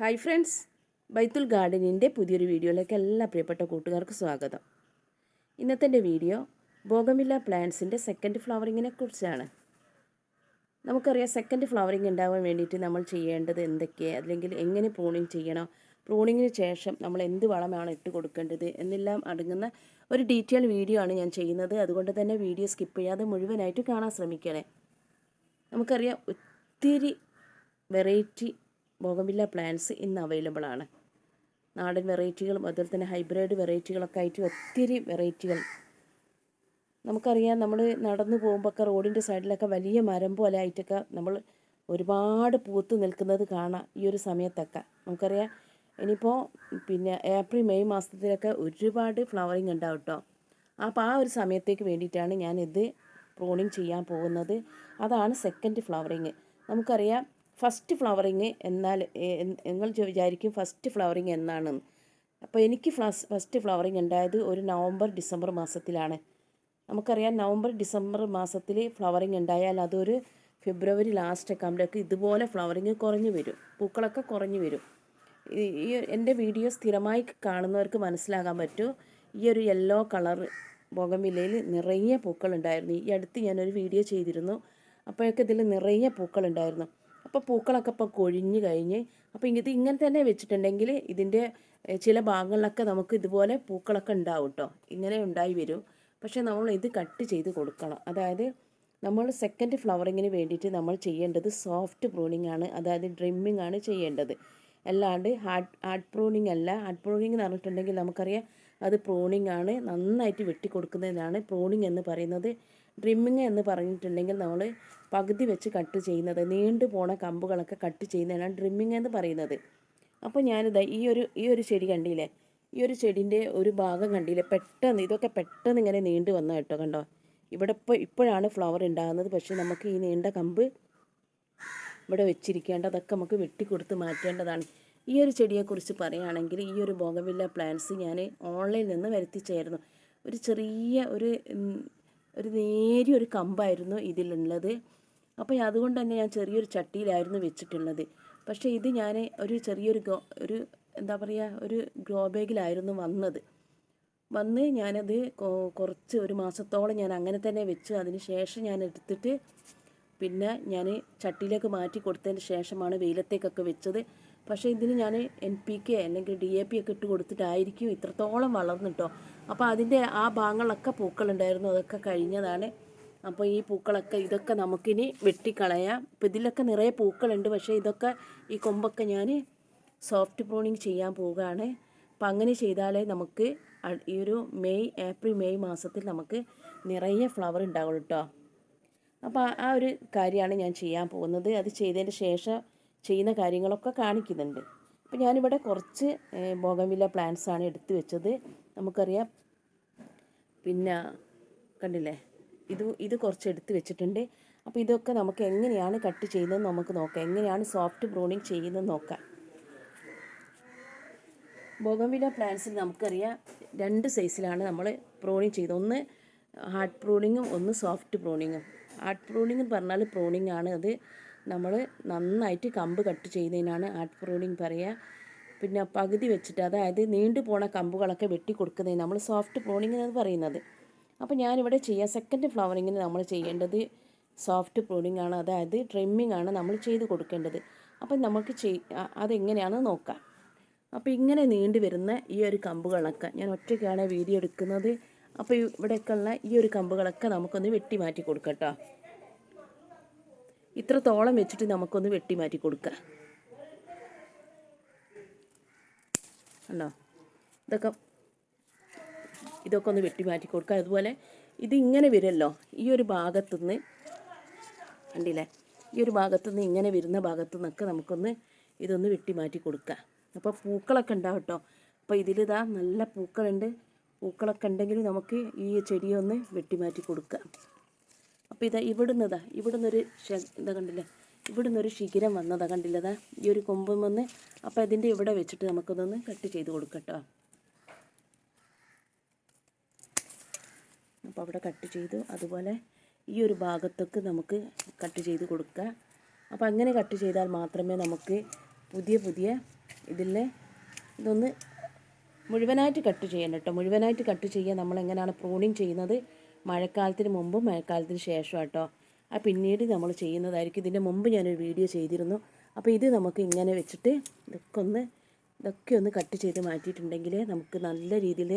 Hi friends ബൈത്തുൽ ഗാർഡനിന്റെ പുതിയൊരു വീഡിയോയിലേക്ക് എല്ലാ പ്രിയപ്പെട്ട കൂട്ടുകാർക്കും സ്വാഗതം. ഇന്നത്തെ വീഡിയോ ബോഗമില്ല പ്ലാന്റ്സിന്റെ സെക്കൻഡ് ഫ്ലവറിങ്ങിനെ കുറിച്ചാണ്. നമുക്കറിയാം സെക്കൻഡ് ഫ്ലവറിങ് ഉണ്ടാവാൻ വേണ്ടിയിട്ട് നമ്മൾ ചെയ്യേണ്ടത് എന്തൊക്കെയാണ് അല്ലെങ്കിൽ എങ്ങനെ പ്രൂണിങ് ചെയ്യണം പ്രൂണിങ്ങിന് ശേഷം നമ്മൾ എന്ത് വളമാണ് ഇട്ട് കൊടുക്കേണ്ടത് എന്നെല്ലാം അടങ്ങുന്ന ഒരു ഡീറ്റെയിൽ വീഡിയോ ആണ് ഞാൻ ചെയ്യുന്നത്. അതുകൊണ്ട് തന്നെ വീഡിയോ സ്കിപ്പ് ചെയ്യാതെ മുഴുവനായിട്ട് കാണാൻ ശ്രമിക്കണേ. നമുക്കറിയാം ഒത്തിരി വെറൈറ്റി ബോഗമില്ല പ്ലാന്റ്സ് ഇന്ന് അവൈലബിൾ ആണ്. നാടൻ വെറൈറ്റികളും അതുപോലെ തന്നെ ഹൈബ്രിഡ് വെറൈറ്റികളൊക്കെ ആയിട്ട് ഒത്തിരി വെറൈറ്റികൾ നമുക്കറിയാം നമ്മൾ നടന്നു പോകുമ്പോഴൊക്കെ റോഡിന്റെ സൈഡിലൊക്കെ വലിയ മരം പോലെ ആയിട്ടൊക്കെ നമ്മൾ ഒരുപാട് പൂത്ത് നിൽക്കുന്നത് കാണാം ഈ ഒരു സമയത്തൊക്കെ. നമുക്കറിയാം ഇനിയിപ്പോൾ പിന്നെ ഏപ്രിൽ മെയ് മാസത്തിലൊക്കെ ഒരുപാട് ഫ്ലവറിങ് ഉണ്ടാവും കേട്ടോ. അപ്പോൾ ആ ഒരു സമയത്തേക്ക് വേണ്ടിയിട്ടാണ് ഞാനിത് പ്രോണിങ് ചെയ്യാൻ പോകുന്നത്. അതാണ് സെക്കൻഡ് ഫ്ലവറിങ് നമുക്കറിയാം ഫസ്റ്റ് ഫ്ലവറിങ് എന്നാൽ നിങ്ങൾ വിചാരിക്കും ഫസ്റ്റ് ഫ്ലവറിങ് എന്നാണ്. അപ്പോൾ എനിക്ക് ഫ്ലസ് ഫസ്റ്റ് ഫ്ലവറിങ് ഉണ്ടായത് ഒരു നവംബർ ഡിസംബർ മാസത്തിലാണ്. നമുക്കറിയാം നവംബർ ഡിസംബർ മാസത്തിൽ ഫ്ലവറിങ് ഉണ്ടായാൽ അതൊരു ഫെബ്രുവരി ലാസ്റ്റ് ഒക്കെ ആകുമ്പോഴേക്ക് ഇതുപോലെ ഫ്ലവറിങ് കുറഞ്ഞു വരും. പൂക്കളൊക്കെ കുറഞ്ഞു വരും. ഈ എന്റെ വീഡിയോ സ്ഥിരമായി കാണുന്നവർക്ക് മനസ്സിലാകാൻ പറ്റും ഈ ഒരു യെല്ലോ കളർ ബോഗമില്ലയിൽ നിറയെ പൂക്കളുണ്ടായിരുന്നു ഈ അടുത്ത് ഞാനൊരു വീഡിയോ ചെയ്തിരുന്നു. അപ്പോഴൊക്കെ ഇതിൽ നിറയെ പൂക്കളുണ്ടായിരുന്നു അപ്പോൾ പൂക്കളൊക്കെ ഇപ്പോൾ കൊഴിഞ്ഞ് കഴിഞ്ഞ് അപ്പോൾ ഇത് ഇങ്ങനെ തന്നെ വെച്ചിട്ടുണ്ടെങ്കിൽ ഇതിന്റെ ചില ഭാഗങ്ങളിലൊക്കെ നമുക്ക് ഇതുപോലെ പൂക്കളൊക്കെ ഉണ്ടാവും കേട്ടോ ഇങ്ങനെ ഉണ്ടായി വരും. പക്ഷേ നമ്മൾ ഇത് കട്ട് ചെയ്ത് കൊടുക്കണം. അതായത് നമ്മൾ സെക്കൻഡ് ഫ്ലവറിങ്ങിന് വേണ്ടിയിട്ട് നമ്മൾ ചെയ്യേണ്ടത് സോഫ്റ്റ് പ്രൂണിംഗ് ആണ്. അതായത് ഡ്രിമ്മിങ് ആണ് ചെയ്യേണ്ടത്. അല്ലാണ്ട് ഹാർഡ് ഹാർഡ് പ്രൂണിങ് അല്ല. ഹാർഡ് പ്രൂണിംഗ് എന്ന് പറഞ്ഞിട്ടുണ്ടെങ്കിൽ നമുക്കറിയാം അത് പ്രൂണിംഗ് ആണ്. നന്നായിട്ട് വെട്ടി കൊടുക്കുന്നതിനാണ് പ്രൂണിങ് എന്ന് പറയുന്നത്. ഡ്രിമ്മിങ് എന്ന് പറഞ്ഞിട്ടുണ്ടെങ്കിൽ നമ്മൾ പകുതി വെച്ച് കട്ട് ചെയ്യുന്നത് നീണ്ടു പോണ കമ്പുകളൊക്കെ കട്ട് ചെയ്യുന്നതിനാണ് ഡ്രിമ്മിങ് എന്ന് പറയുന്നത്. അപ്പോൾ ഞാനിത് ഈ ഒരു ഈ ഒരു ചെടി കണ്ടില്ലേ? ഈ ഒരു ചെടിന്റെ ഒരു ഭാഗം കണ്ടില്ലേ? പെട്ടെന്ന് ഇതൊക്കെ പെട്ടെന്ന് ഇങ്ങനെ നീണ്ടു വന്ന കേട്ടോ കണ്ടോ? ഇവിടെ ഇപ്പോൾ ഇപ്പോഴാണ് ഫ്ലവർ ഉണ്ടാകുന്നത്. പക്ഷേ നമുക്ക് ഈ നീണ്ട കമ്പ് ഇവിടെ വെച്ചിരിക്കേണ്ടതൊക്കെ നമുക്ക് വെട്ടിക്കൊടുത്ത് മാറ്റേണ്ടതാണ്. ഈ ഒരു ചെടിയെക്കുറിച്ച് പറയുകയാണെങ്കിൽ ഈ ഒരു ബോഗവില്ല പ്ലാന്റ്സ് ഞാൻ ഓൺലൈനിൽ നിന്ന് വരുത്തിച്ചായിരുന്നു ഒരു ചെറിയ ഒരു ഒരു നേരിയ ഒരു കമ്പായിരുന്നു ഇതിലുള്ളത്. അപ്പോൾ അതുകൊണ്ട് തന്നെ ഞാൻ ചെറിയൊരു ചട്ടിയിലായിരുന്നു വെച്ചിട്ടുള്ളത്. പക്ഷേ ഇത് ഞാൻ ഒരു ചെറിയൊരു ഒരു എന്താ പറയുക ഒരു ഗ്രോ ബാഗിലായിരുന്നു വന്നത്. വന്ന് ഞാനത് കുറച്ച് ഒരു മാസത്തോളം ഞാൻ അങ്ങനെ തന്നെ വെച്ചു. അതിന് ശേഷം ഞാൻ എടുത്തിട്ട് പിന്നെ ഞാൻ ചട്ടിയിലേക്ക് മാറ്റി കൊടുത്തതിന് ശേഷമാണ് വെയിലത്തേക്കൊക്കെ വെച്ചത്. പക്ഷേ ഇതിന് ഞാൻ എൻ പി കെ അല്ലെങ്കിൽ ഡി എ പി ഒക്കെ ഇട്ട് കൊടുത്തിട്ടായിരിക്കും ഇത്രത്തോളം വളർന്നിട്ടോ. അപ്പോൾ അതിന്റെ ആ ഭാഗങ്ങളൊക്കെ പൂക്കളുണ്ടായിരുന്നു. അതൊക്കെ കഴിഞ്ഞതാണ്. അപ്പോൾ ഈ പൂക്കളൊക്കെ ഇതൊക്കെ നമുക്കിനി വെട്ടിക്കളയാം. ഇപ്പോൾ ഇതിലൊക്കെ നിറയെ പൂക്കളുണ്ട്. പക്ഷേ ഇതൊക്കെ ഈ കൊമ്പൊക്കെ ഞാൻ സോഫ്റ്റ് പ്രൂണിങ് ചെയ്യാൻ പോവുകയാണ്. അപ്പം അങ്ങനെ ചെയ്താലേ നമുക്ക് ഈ ഒരു മെയ് ഏപ്രിൽ മെയ് മാസത്തിൽ നമുക്ക് നിറയെ ഫ്ലവർ ഉണ്ടാവുള്ളൂ കേട്ടോ അപ്പോൾ ആ ഒരു കാര്യമാണ് ഞാൻ ചെയ്യാൻ പോകുന്നത്. അത് ചെയ്തതിന് ശേഷം ചെയ്യുന്ന കാര്യങ്ങളൊക്കെ കാണിക്കുന്നുണ്ട്. അപ്പോൾ ഞാനിവിടെ കുറച്ച് ബോഗമില്ല പ്ലാന്റ്സാണ് എടുത്തു വെച്ചത്. നമുക്കറിയാം. പിന്നെ കണ്ടില്ലേ? ഇത് ഇത് കുറച്ച് എടുത്ത് വെച്ചിട്ടുണ്ട്. അപ്പോൾ ഇതൊക്കെ നമുക്ക് എങ്ങനെയാണ് കട്ട് ചെയ്യുന്നത് നമുക്ക് നോക്കാം. എങ്ങനെയാണ് സോഫ്റ്റ് ബ്രൂണിങ് ചെയ്യുന്നത് നോക്കാം. ബോഗംവില പ്ലാന്റ്സിൽ നമുക്കറിയാം രണ്ട് സൈസിലാണ് നമ്മൾ പ്രൂണിങ് ചെയ്തത്. ഒന്ന് ഹാർഡ് പ്രൂണിങ്ങും ഒന്ന് സോഫ്റ്റ് പ്രൂണിങ്ങും ഹാർഡ് പ്രൂണിങ് പറഞ്ഞാൽ പ്രൂണിങ് ആണ് അത്. നമ്മൾ നന്നായിട്ട് കമ്പ് കട്ട് ചെയ്യുന്നതിനാണ് ഹാർഡ് പ്രൂണിങ് പറയുക. പിന്നെ പകുതി വെച്ചിട്ട് അതായത് നീണ്ടു പോണ കമ്പുകളൊക്കെ വെട്ടി കൊടുക്കുന്നതിന് നമ്മൾ സോഫ്റ്റ് പ്രൂണിങ് എന്ന് പറയുന്നത്. അപ്പോൾ ഞാനിവിടെ ചെയ്യുക സെക്കൻഡ് ഫ്ലവറിങ്ങിന് നമ്മൾ ചെയ്യേണ്ടത് സോഫ്റ്റ് പ്രൂണിങ് ആണ്. അതായത് ട്രിമ്മിങ് ആണ് നമ്മൾ ചെയ്ത് കൊടുക്കേണ്ടത്. അപ്പം നമുക്ക് ചെയ് അതെങ്ങനെയാണ് നോക്കാം. അപ്പോൾ ഇങ്ങനെ നീണ്ടു വരുന്ന ഈ ഒരു കമ്പുകളൊക്കെ ഞാൻ ഒറ്റയ്ക്കാണ് വീഡിയോ എടുക്കുന്നത്. അപ്പോൾ ഇവിടേക്കുള്ള ഈ ഒരു കമ്പുകളൊക്കെ നമുക്കൊന്ന് വെട്ടി മാറ്റി കൊടുക്കട്ടോ കേട്ടോ ഇത്രത്തോളം വെച്ചിട്ട് നമുക്കൊന്ന് വെട്ടി മാറ്റി കൊടുക്കാം. ഉണ്ടോ ഇതൊക്കെ ഇതൊക്കെ ഒന്ന് വെട്ടി മാറ്റി കൊടുക്കുക. അതുപോലെ ഇതിങ്ങനെ വരുമല്ലോ ഈ ഒരു ഭാഗത്തു നിന്ന് കണ്ടില്ലേ? ഈ ഒരു ഭാഗത്തു നിന്ന് ഇങ്ങനെ വരുന്ന ഭാഗത്തു നിന്നൊക്കെ നമുക്കൊന്ന് ഇതൊന്ന് വെട്ടി മാറ്റി കൊടുക്കുക. അപ്പോൾ പൂക്കളൊക്കെ ഉണ്ടാവും കേട്ടോ. അപ്പോൾ ഇതിലിതാ നല്ല പൂക്കളുണ്ട്. പൂക്കളൊക്കെ ഉണ്ടെങ്കിൽ നമുക്ക് ഈ ചെടിയൊന്ന് വെട്ടി മാറ്റി കൊടുക്കുക. അപ്പോൾ ഇതാ ഇവിടുന്ന് ഇതാ ഇവിടുന്ന് ഒരു ശ- ഇതാ കണ്ടില്ലേ? ഇവിടുന്നൊരു ശിഖിരം വന്നതാ കണ്ടില്ലതാ ഈ ഒരു കൊമ്പും വന്ന് അപ്പോൾ ഇതിന്റെ ഇവിടെ വെച്ചിട്ട് നമുക്കതൊന്ന് കട്ട് ചെയ്ത് കൊടുക്കട്ടോ അപ്പോൾ അവിടെ കട്ട് ചെയ്തു. അതുപോലെ ഈ ഒരു ഭാഗത്തൊക്കെ നമുക്ക് കട്ട് ചെയ്ത് കൊടുക്കുക. അപ്പോൾ അങ്ങനെ കട്ട് ചെയ്താൽ മാത്രമേ നമുക്ക് പുതിയ പുതിയ ഇതിൽ ഇതൊന്ന് മുഴുവനായിട്ട് കട്ട് ചെയ്യണം കേട്ടോ. മുഴുവനായിട്ട് കട്ട് ചെയ്യാൻ നമ്മൾ എങ്ങനെയാണ് പ്രൂണിങ് ചെയ്യുന്നത്? മഴക്കാലത്തിന് മുമ്പും മഴക്കാലത്തിന് ശേഷം കേട്ടോ ആ പിന്നീട് നമ്മൾ ചെയ്യുന്നതായിരിക്കും. ഇതിന്റെ മുമ്പ് ഞാനൊരു വീഡിയോ ചെയ്തിരുന്നു. അപ്പോൾ ഇത് നമുക്ക് ഇങ്ങനെ വെച്ചിട്ട് ഇതൊക്കെ ഒന്ന് ഇതൊക്കെ ഒന്ന് കട്ട് ചെയ്ത് മാറ്റിയിട്ടുണ്ടെങ്കിൽ നമുക്ക് നല്ല രീതിയിൽ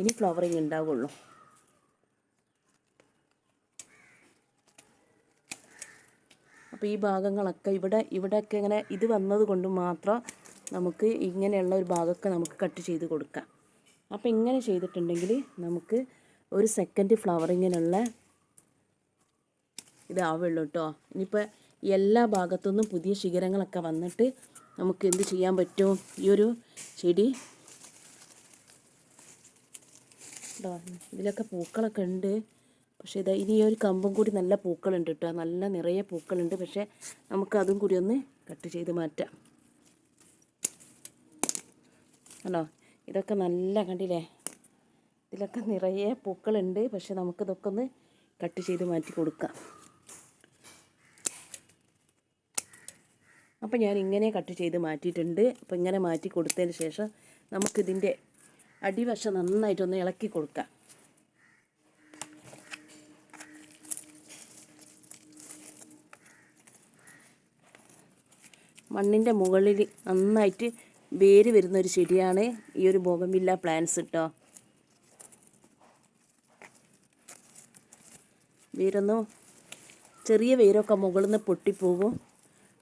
ഇനി ഫ്ലവറിങ് ഉണ്ടാവുള്ളൂ. അപ്പോൾ ഈ ഭാഗങ്ങളൊക്കെ ഇവിടെ ഇവിടെയൊക്കെ ഇങ്ങനെ ഇത് വന്നത് കൊണ്ട് മാത്രം നമുക്ക് ഇങ്ങനെയുള്ള ഒരു ഭാഗമൊക്കെ നമുക്ക് കട്ട് ചെയ്ത് കൊടുക്കാം. അപ്പോൾ ഇങ്ങനെ ചെയ്തിട്ടുണ്ടെങ്കിൽ നമുക്ക് ഒരു സെക്കൻഡ് ഫ്ലവറിങ്ങിനുള്ള ഇതാവുള്ളൂ കേട്ടോ ഇനിയിപ്പോൾ എല്ലാ ഭാഗത്തുനിന്നും പുതിയ ശിഖരങ്ങളൊക്കെ വന്നിട്ട് നമുക്ക് എന്ത് ചെയ്യാൻ പറ്റും? ഈ ഒരു ചെടി കേട്ടോ ഇതിലൊക്കെ പൂക്കളൊക്കെ ഉണ്ട്. പക്ഷേ ഇതാ ഇനി ഒരു കമ്പും കൂടി നല്ല പൂക്കളുണ്ട് കേട്ടോ. നല്ല നിറയെ പൂക്കളുണ്ട്. പക്ഷേ നമുക്ക് അതും കൂടി ഒന്ന് കട്ട് ചെയ്ത് മാറ്റാം. കണ്ടോ? ഇതൊക്കെ നല്ല കണ്ടില്ലേ? ഇതിലൊക്കെ നിറയെ പൂക്കളുണ്ട്. പക്ഷെ നമുക്കിതൊക്കെ ഒന്ന് കട്ട് ചെയ്ത് മാറ്റി കൊടുക്കാം. അപ്പോൾ ഞാൻ ഇങ്ങനെ കട്ട് ചെയ്ത് മാറ്റിയിട്ടുണ്ട്. അപ്പോൾ ഇങ്ങനെ മാറ്റി കൊടുത്തതിന് ശേഷം നമുക്കിതിന്റെ അടിവശം നന്നായിട്ടൊന്ന് ഇളക്കി കൊടുക്കാം. മണ്ണിന്റെ മുകളിൽ നന്നായിട്ട് വേര് വരുന്ന ഒരു ചെടിയാണ് ഈ ഒരു ബോഗമില്ല പ്ലാന്റ്സ് കേട്ടോ വേരൊന്നും ചെറിയ വേരൊക്കെ മുകളിൽ നിന്ന് പൊട്ടിപ്പോകും.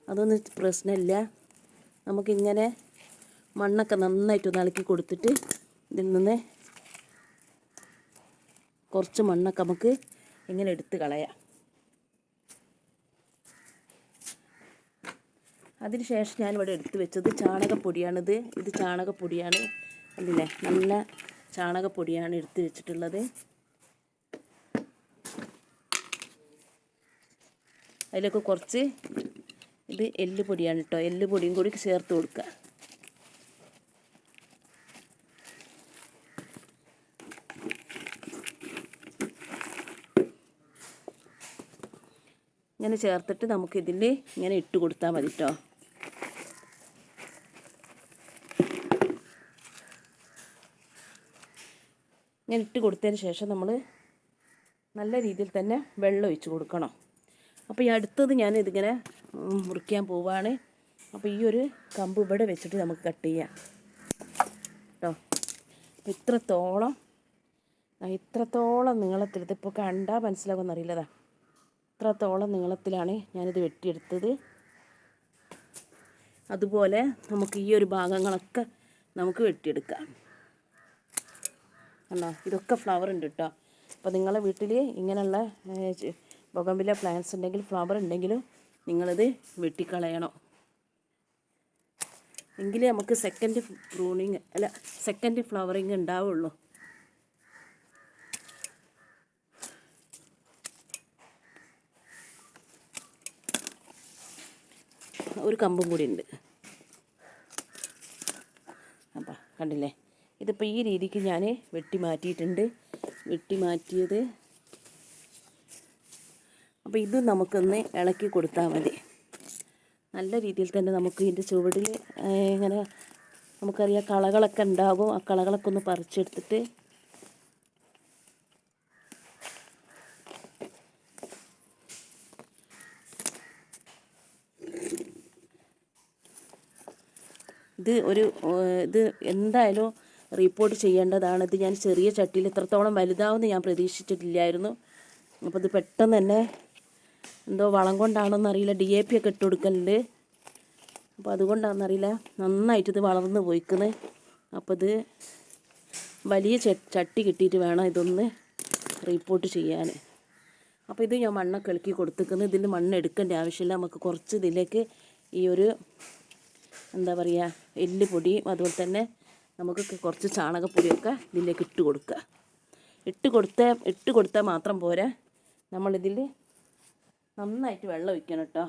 അതൊന്നും പ്രശ്നമില്ല നമുക്കിങ്ങനെ മണ്ണൊക്കെ നന്നായിട്ടൊന്ന് ഇളക്കി കൊടുത്തിട്ട് ഇതിൽ നിന്ന് കുറച്ച് മണ്ണൊക്കെ നമുക്ക് ഇങ്ങനെ എടുത്ത് കളയാം. അതിനുശേഷം ഞാനിവിടെ എടുത്ത് വെച്ചത് ചാണകപ്പൊടിയാണിത്. ഇത് ചാണകപ്പൊടിയാണ്. അല്ലേ നല്ല ചാണകപ്പൊടിയാണ് എടുത്ത് വെച്ചിട്ടുള്ളത്. അതിലൊക്കെ കുറച്ച് ഇത് എല്ല് പൊടിയാണ് കേട്ടോ. എല്ല് പൊടിയും കൂടി ചേർത്ത് കൊടുക്കുക ഇങ്ങനെ ചേർത്തിട്ട് നമുക്കിതിൽ ഇങ്ങനെ ഇട്ട് കൊടുത്താൽ മതി കേട്ടോ. ഇങ്ങനെ ഇട്ട് കൊടുത്തതിന് ശേഷം നമ്മൾ നല്ല രീതിയിൽ തന്നെ വെള്ളം ഒഴിച്ച് കൊടുക്കണം. അപ്പോൾ ഈ അടുത്തത് ഞാൻ ഇതിങ്ങനെ മുറിക്കാൻ പോവാണ്. അപ്പോൾ ഈ ഒരു കമ്പ് ഇവിടെ വെച്ചിട്ട് നമുക്ക് കട്ട് ചെയ്യാം. കേട്ടോ അപ്പോൾ ഇത്രത്തോളം ഇത്രത്തോളം നീളത്തിൽ ഇതിപ്പോൾ കണ്ടാൽ മനസ്സിലാകുമെന്ന് അറിയില്ലതാ ഇത്രത്തോളം നീളത്തിലാണ് ഞാനിത് വെട്ടിയെടുത്തത്. അതുപോലെ നമുക്ക് ഈ ഒരു ഭാഗങ്ങളൊക്കെ നമുക്ക് വെട്ടിയെടുക്കാം. കണ്ടോ? ഇതൊക്കെ ഫ്ലവർ ഉണ്ട് കേട്ടോ അപ്പോൾ നിങ്ങളെ വീട്ടിൽ ഇങ്ങനെയുള്ള ബൊഗമ്പില പ്ലാന്റ്സ് ഉണ്ടെങ്കിൽ ഫ്ലവർ ഉണ്ടെങ്കിലും നിങ്ങളിത് വെട്ടിക്കളയണം. എങ്കിലേ നമുക്ക് സെക്കൻഡ് പ്രൂണിങ് അല്ല സെക്കൻഡ് ഫ്ലവറിങ് ഉണ്ടാവുള്ളൂ. ഒരു കമ്പും കൂടി ഉണ്ട്. അപ്പം കണ്ടില്ലേ? ഇതിപ്പോൾ ഈ രീതിക്ക് ഞാൻ വെട്ടി മാറ്റിയിട്ടുണ്ട്. വെട്ടി മാറ്റിയത്. അപ്പോൾ ഇത് നമുക്കൊന്ന് ഇളക്കി കൊടുത്താൽ മതി. നല്ല രീതിയിൽ തന്നെ നമുക്ക് ഇതിന്റെ ചുവടിൽ ഇങ്ങനെ നമുക്കറിയാം കളകളൊക്കെ ഉണ്ടാകും. ആ കളകളൊക്കെ ഒന്ന് പറിച്ചെടുത്തിട്ട് ഇത് ഒരു ഇത് എന്തായാലും റിപ്പോർട്ട് ചെയ്യേണ്ടതാണ്. ഇത് ഞാൻ ചെറിയ ചട്ടിയിൽ ഇത്രത്തോളം വലുതാവുമെന്ന് ഞാൻ പ്രതീക്ഷിച്ചിട്ടില്ലായിരുന്നു. അപ്പോൾ ഇത് പെട്ടെന്ന് തന്നെ എന്തോ വളം കൊണ്ടാണോന്ന് അറിയില്ല. ഡി എ പി ഒക്കെ ഇട്ട് കൊടുക്കലുണ്ട്. അപ്പോൾ അതുകൊണ്ടാണെന്നറിയില്ല നന്നായിട്ട് ഇത് വളർന്ന് പോയിക്കുന്നത് അപ്പോൾ ഇത് വലിയ ചട്ടി കിട്ടിയിട്ട് വേണം ഇതൊന്ന് റിപ്പോർട്ട് ചെയ്യാൻ. അപ്പോൾ ഇത് ഞാൻ മണ്ണൊക്കെ ഇളക്കി കൊടുത്തിരിക്കുന്നത് ഇതിൽ മണ്ണ് എടുക്കേണ്ട ആവശ്യമില്ല. നമുക്ക് കുറച്ച് ഇതിലേക്ക് ഈ ഒരു എന്താ പറയുക എല്ലുപൊടിയും അതുപോലെ തന്നെ നമുക്ക് കുറച്ച് ചാണകപ്പൊടിയൊക്കെ ഇതിലേക്ക് ഇട്ട് കൊടുക്കുക. ഇട്ട് കൊടുത്ത ഇട്ട് കൊടുത്താൽ മാത്രം പോരാ. നമ്മളിതിൽ നന്നായിട്ട് വെള്ളം ഒഴിക്കണം കേട്ടോ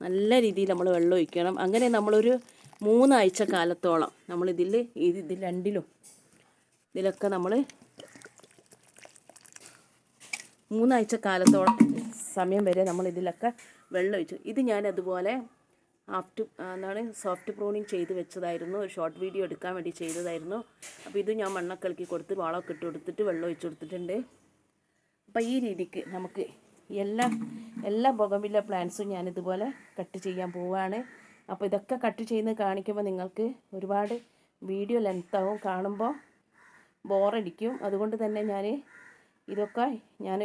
നല്ല രീതിയിൽ നമ്മൾ വെള്ളം ഒഴിക്കണം. അങ്ങനെ നമ്മളൊരു മൂന്നാഴ്ച കാലത്തോളം നമ്മളിതിൽ ഇത് ഇതിൽ രണ്ടിലും ഇതിലൊക്കെ നമ്മൾ മൂന്നാഴ്ച കാലത്തോളം സമയം വരെ നമ്മളിതിലൊക്കെ വെള്ളം ഒഴിച്ചു. ഇത് ഞാൻ അതുപോലെ ആഫ്റ്റ് എന്താണ് സോഫ്റ്റ് പ്രൂണിങ് ചെയ്ത് വെച്ചതായിരുന്നു. ഒരു ഷോർട്ട് വീഡിയോ എടുക്കാൻ വേണ്ടി ചെയ്തതായിരുന്നു. അപ്പോൾ ഇത് ഞാൻ മണ്ണൊക്കെ ഇളക്കി കൊടുത്ത് വളമൊക്കെ ഇട്ട് കൊടുത്തിട്ട് വെള്ളം ഒഴിച്ചു കൊടുത്തിട്ടുണ്ട്. അപ്പോൾ ഈ രീതിക്ക് നമുക്ക് എല്ലാ എല്ലാ ബൊഗമില്ല പ്ലാന്റ്സും ഞാൻ ഇതുപോലെ കട്ട് ചെയ്യാൻ പോവുകയാണ് അപ്പോൾ ഇതൊക്കെ കട്ട് ചെയ്യുന്നത് കാണിക്കുമ്പോൾ നിങ്ങൾക്ക് ഒരുപാട് വീഡിയോ ലെങ്ത്താവും കാണുമ്പോൾ ബോറടിക്കും അതുകൊണ്ട് തന്നെ ഞാൻ ഇതൊക്കെ ഞാൻ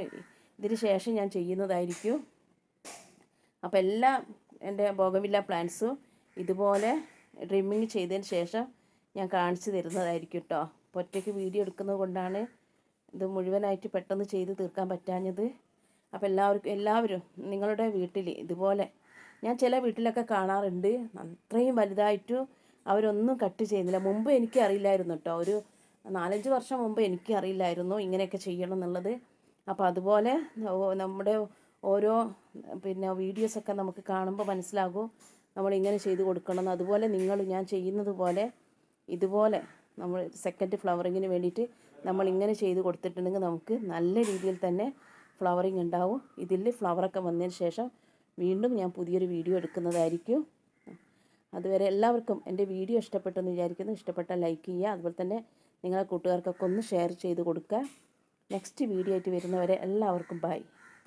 ഇതിന് ശേഷം ഞാൻ ചെയ്യുന്നതായിരിക്കും. അപ്പോൾ എല്ലാ എന്റെ ബോഗവില്ല പ്ലാന്റ്സ് ഇതുപോലെ ഡ്രിമ്മിങ് ചെയ്തതിന് ശേഷം ഞാൻ കാണിച്ചു തരുന്നതായിരിക്കും കേട്ടോ ഒറ്റയ്ക്ക് വീഡിയോ എടുക്കുന്നത് കൊണ്ടാണ് ഇത് മുഴുവനായിട്ട് പെട്ടെന്ന് ചെയ്ത് തീർക്കാൻ പറ്റാഞ്ഞത്. അപ്പോൾ എല്ലാവർക്കും എല്ലാവരും നിങ്ങളുടെ വീട്ടിൽ ഇതുപോലെ ഞാൻ ചില വീട്ടിലൊക്കെ കാണാറുണ്ട്. അത്രയും വലുതായിട്ടും അവരൊന്നും കട്ട് ചെയ്യുന്നില്ല. മുമ്പ് എനിക്ക് അറിയില്ലായിരുന്നു കേട്ടോ ഒരു നാലഞ്ച് വർഷം മുമ്പ് എനിക്ക് അറിയില്ലായിരുന്നു ഇങ്ങനെയൊക്കെ ചെയ്യണം എന്നുള്ളത്. അപ്പോൾ അതുപോലെ നമ്മുടെ ഓരോ പിന്നെ വീഡിയോസൊക്കെ നമുക്ക് കാണുമ്പോൾ മനസ്സിലാകും നമ്മൾ ഇങ്ങനെ ചെയ്ത് കൊടുക്കണം അതുപോലെ നിങ്ങൾ ഞാൻ ചെയ്യുന്നത് പോലെ ഇതുപോലെ നമ്മൾ സെക്കൻഡ് ഫ്ലവറിങ്ങിന് വേണ്ടിയിട്ട് നമ്മൾ ഇങ്ങനെ ചെയ്ത് കൊടുത്തിട്ടുണ്ടെങ്കിൽ നമുക്ക് നല്ല രീതിയിൽ തന്നെ ഫ്ലവറിങ് ഉണ്ടാവും. ഇതിൽ ഫ്ലവറൊക്കെ വന്നതിന് ശേഷം വീണ്ടും ഞാൻ പുതിയൊരു വീഡിയോ എടുക്കുന്നതായിരിക്കും. അതുവരെ എല്ലാവർക്കും എന്റെ വീഡിയോ ഇഷ്ടപ്പെട്ടെന്ന് വിചാരിക്കുന്നു. ഇഷ്ടപ്പെട്ട ലൈക്ക് ചെയ്യുക. അതുപോലെ തന്നെ നിങ്ങളെ കൂട്ടുകാർക്കൊക്കെ ഒന്ന് ഷെയർ ചെയ്ത് കൊടുക്കുക. നെക്സ്റ്റ് വീഡിയോ ആയിട്ട് വരുന്നവരെ എല്ലാവർക്കും ബൈ